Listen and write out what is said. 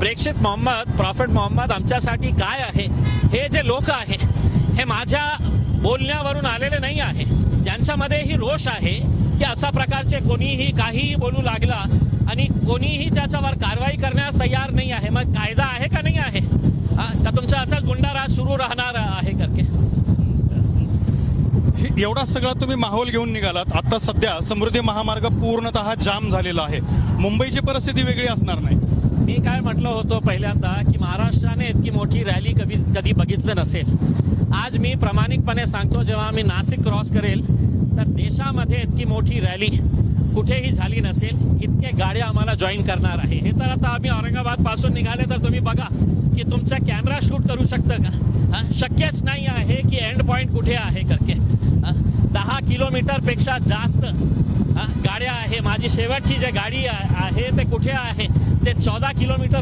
प्रेक्षित मोहम्मद प्रॉफिट मोहम्मद आमच्यासाठी काय आहे? हे जे लोक आहे हे माझ्या बोलण्यावरून आलेले नाही आहे. ज्यांच्यामध्ये ही रोष आहे की अशा प्रकारचे कोणीही काहीही बोलू लागला आणि कोणीही त्याच्यावर कारवाई करण्यास तयार नाही आहे. मग कायदा आहे का नाही आहे? का तुमचा असाच गुंडाराज सुरू राहणार आहे करके? एवढा सगळा तुम्ही माहोल घेऊन निघालात. आता सध्या समृद्धी महामार्ग पूर्णतः जाम झालेला आहे. मुंबईची परिस्थिती वेगळी असणार नाही. मी काय म्हटलं होतो पहिल्यांदा की महाराष्ट्राने इतकी मोठी रॅली कधी कधी बघितलं नसेल. आज मी प्रामाणिकपणे सांगतो जेव्हा मी नाशिक क्रॉस करेल तर देशामध्ये इतकी मोठी रॅली कुठेही झाली नसेल इतके गाड्या आम्हाला जॉईन करणार आहे. हे तर आता आम्ही औरंगाबादपासून निघाले तर तुम्ही बघा की तुमचा कॅमेरा शूट करू शकतं का? शक्यच नाही आहे की एंड पॉईंट कुठे आहे करके. दहा किलोमीटरपेक्षा जास्त गाड्या आहे माझी शेवटची जी गाडी आहे ते कुठे आहे? ते चौदा किलोमीटर